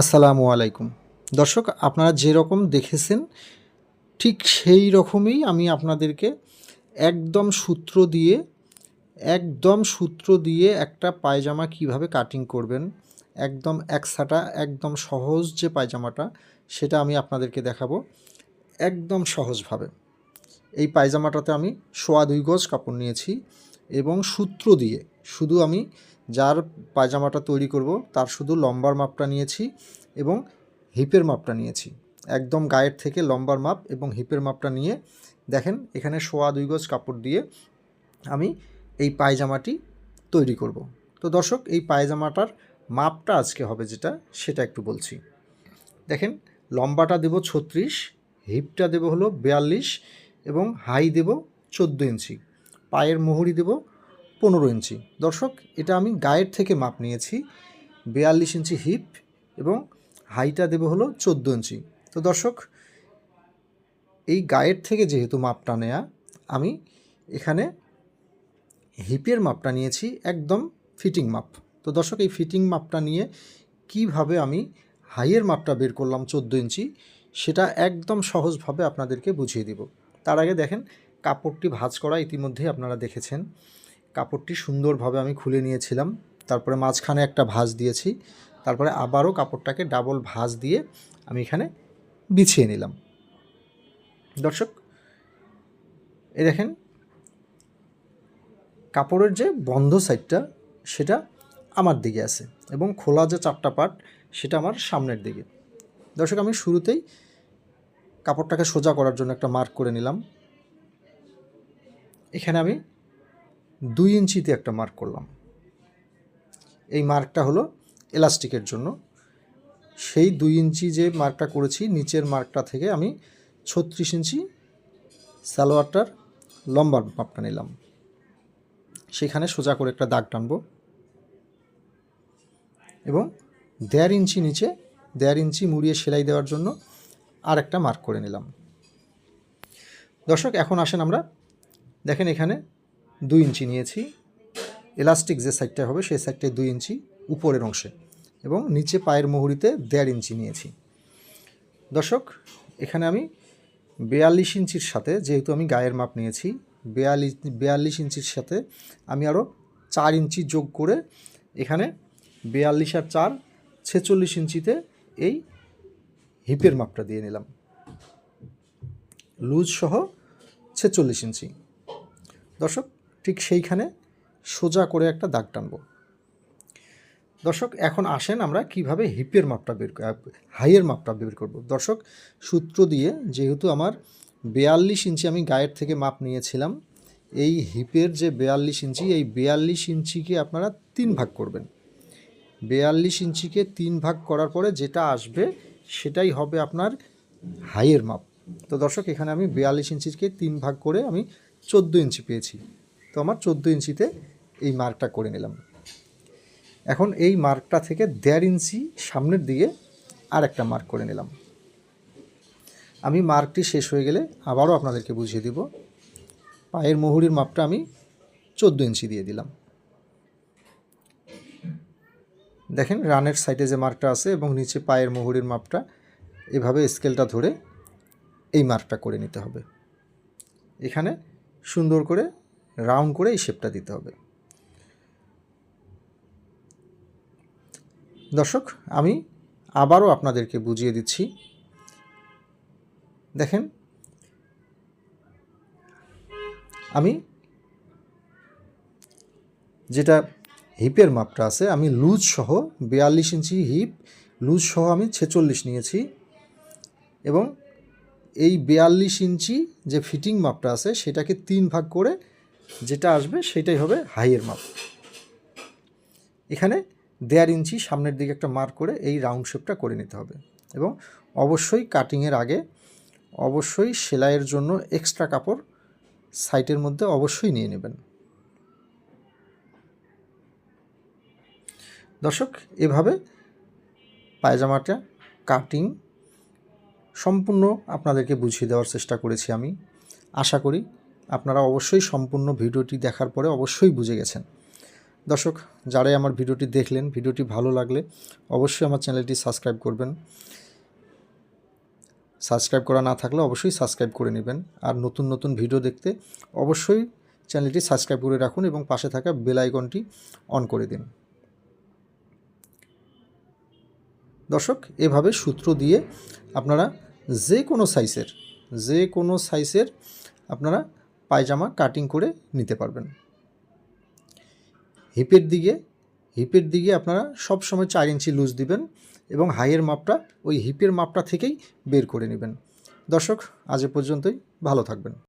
আসসালামু আলাইকুম। দর্শক, আপনারা যেরকম দেখেছেন, ঠিক সেই রকমই আমি আপনাদেরকে একদম সূত্র দিয়ে, একদম সূত্র দিয়ে একটা পায়জামা কীভাবে কাটিং করবেন, একদম একসাটা একদম সহজ যে পায়জামাটা, সেটা আমি আপনাদেরকে দেখাবো একদম সহজভাবে। এই পায়জামাটাতে আমি সোয়া দুই গজ কাপড় নিয়েছি এবং সূত্র দিয়ে, শুধু আমি যার পায়জামাটা তৈরি করব, তার শুধু লম্বার মাপটা নিয়েছি এবং হিপের মাপটা নিয়েছি। একদম গায়ের থেকে লম্বার মাপ এবং হিপের মাপটা নিয়ে দেখেন, এখানে সোয়া দুই গজ কাপড় দিয়ে আমি এই পায়জামাটি তৈরি করব। তো দর্শক, এই পায়জামাটার মাপটা আজকে হবে যেটা, সেটা একটু বলছি। দেখেন, লম্বাটা দেব ছত্রিশ, হিপটা দেব হলো বিয়াল্লিশ এবং হাই দেব চোদ্দ ইঞ্চি। পায়ের মোহরি দেব পনেরো ইঞ্চি। দর্শক, এটা আমি গায়ের থেকে মাপ নিয়েছি। বিয়াল্লিশ ইঞ্চি হিপ এবং হাইটা দেব হলো চোদ্দ ইঞ্চি। তো দর্শক, এই গায়ের থেকে যেহেতু মাপটা নেয়া, আমি এখানে হিপের মাপটা নিয়েছি, একদম ফিটিং মাপ। তো দর্শক, এই ফিটিং মাপটা নিয়ে কীভাবে আমি হাইয়ের মাপটা বের করলাম চোদ্দ ইঞ্চি, সেটা একদম সহজভাবে আপনাদেরকে বুঝিয়ে দিব। তার আগে দেখেন, কাপড়টি ভাঁজ করা ইতিমধ্যেই আপনারা দেখেছেন। কাপড়টি সুন্দরভাবে আমি খুলে নিয়েছিলাম। তারপরে মাঝখানে একটা ভাঁজ দিয়েছি। তারপরে আবারও কাপড়টাকে ডাবল ভাঁজ দিয়ে আমি এখানে বিছিয়ে নিলাম। দর্শক, এই দেখেন, কাপড়ের যে বন্ধ সাইডটা সেটা আমার দিকে আছে এবং খোলা যে চারটা পার্ট সেটা আমার সামনের দিকে। দর্শক, আমি শুরুতেই কাপড়টাকে সোজা করার জন্য একটা মার্ক করে নিলাম। এখানে আমি দুই ইঞ্চিতে একটা মার্ক করলাম। এই মার্কটা হলো এলাস্টিকের জন্য। সেই দুই ইঞ্চি যে মার্কটা করেছি, নিচের মার্কটা থেকে আমি ছত্রিশ ইঞ্চি সালোয়ারটার লম্বার মাপটা নিলাম। সেখানে সোজা করে একটা দাগ টানবো। এবং দেড় ইঞ্চি নিচে, দেড় ইঞ্চি মুড়িয়ে সেলাই দেওয়ার জন্য আর একটা মার্ক করে নিলাম। দর্শক, এখন আসেন আমরা। দেখেন এখানে দুই ইঞ্চি নিয়েছি। এলাস্টিক যে সাইডটা হবে, সেই সাইডটায় দুই ইঞ্চি উপরের অংশে এবং নিচে পায়ের মুহুরিতে দেড় ইঞ্চি নিয়েছি। দর্শক, এখানে আমি বেয়াল্লিশ ইঞ্চির সাথে, যেহেতু আমি গায়ের মাপ নিয়েছি, বেয়াল্লিশ বেয়াল্লিশ ইঞ্চির সাথে আমি আরও চার ইঞ্চি যোগ করে এখানে বেয়াল্লিশ আর চার ছেচল্লিশ ইঞ্চিতে এই হিপের মাপটা দিয়ে নিলাম। লুজ সহ ছেচল্লিশ ইঞ্চি। দর্শক ঠিক সেইখানে সোজা করে একটা দাগ টানবো। দর্শক, এখন আসেন আমরা কীভাবে হিপের মাপটা বের হাইয়ের মাপটা বের করব। দর্শক, সূত্র দিয়ে যেহেতু আমার বেয়াল্লিশ ইঞ্চি আমি গায়ের থেকে মাপ নিয়েছিলাম, এই হিপের যে বেয়াল্লিশ ইঞ্চি, এই বেয়াল্লিশ ইঞ্চিকে আপনারা তিন ভাগ করবেন। বেয়াল্লিশ ইঞ্চিকে তিন ভাগ করার পরে যেটা আসবে সেটাই হবে আপনার হাইয়ের মাপ। তো দর্শক, এখানে আমি বেয়াল্লিশ ইঞ্চিকে তিন ভাগ করে আমি চোদ্দ ইঞ্চি পেয়েছি। তো আমার চোদ্দ ইঞ্চিতে এই মার্কটা করে নিলাম। এখন এই মার্কটা থেকে দেড় ইঞ্চি সামনের দিকে আর একটা মার্ক করে নিলাম। আমি মার্কটি শেষ হয়ে গেলে আবারও আপনাদেরকে বুঝিয়ে দিব। পায়ের মুহুরির মাপটা আমি চোদ্দ ইঞ্চি দিয়ে দিলাম। দেখেন, রানের সাইডে যে মার্কটা আছে এবং নিচে পায়ের মুহুরির মাপটা, এভাবে স্কেলটা ধরে এই মার্কটা করে নিতে হবে। এখানে সুন্দর করে রাউন্ড করে এই শেপটা দিতে হবে। দর্শক, আমি আবারও আপনাদেরকে বুঝিয়ে দিচ্ছি। দেখেন, আমি যেটা হিপের মাপটা আছে, আমি লুজ সহ বিয়াল্লিশ ইঞ্চি হিপ, লুজ সহ আমি ছেচল্লিশ নিয়েছি এবং এই বিয়াল্লিশ ইঞ্চি যে ফিটিং মাপটা আছে, সেটাকে তিন ভাগ করে যেটা আসবে সেটাই হবে হাইয়ের মাপ। এখানে দেড় ইঞ্চি সামনের দিকে একটা মার্ক করে এই রাউন্ড শেপটা করে নিতে হবে এবং অবশ্যই কাটিংয়ের আগে অবশ্যই সেলাইয়ের জন্য এক্সট্রা কাপড় সাইটের মধ্যে অবশ্যই নিয়ে নেবেন। দর্শক, এভাবে পায়জামাটা, কাটিং সম্পূর্ণ আপনাদেরকে বুঝিয়ে দেওয়ার চেষ্টা করেছি আমি। আশা করি আপনারা অবশ্যই সম্পূর্ণ ভিডিওটি দেখার পরে অবশ্যই বুঝে গেছেন। দর্শক, যারাই আমার ভিডিওটি দেখলেন, ভিডিওটি ভালো লাগলে অবশ্যই আমার চ্যানেলটি সাবস্ক্রাইব করবেন। সাবস্ক্রাইব করা না থাকলে অবশ্যই সাবস্ক্রাইব করে নেবেন। আর নতুন নতুন ভিডিও দেখতে অবশ্যই চ্যানেলটি সাবস্ক্রাইব করে রাখুন এবং পাশে থাকা বেল আইকনটি অন করে দিন। দর্শক, এভাবে সূত্র দিয়ে আপনারা যে কোনো সাইজের যে কোনো সাইজের আপনারা পায়জামা কাটিং করে নিতে পারবেন। হিপের দিকে হিপের দিকে আপনারা সব সময় চার ইঞ্চি লুজ দিবেন এবং হাইয়ের মাপটা ওই হিপের মাপটা থেকেই বের করে নেবেন। দর্শক, আজ এ পর্যন্তই। ভালো থাকবেন।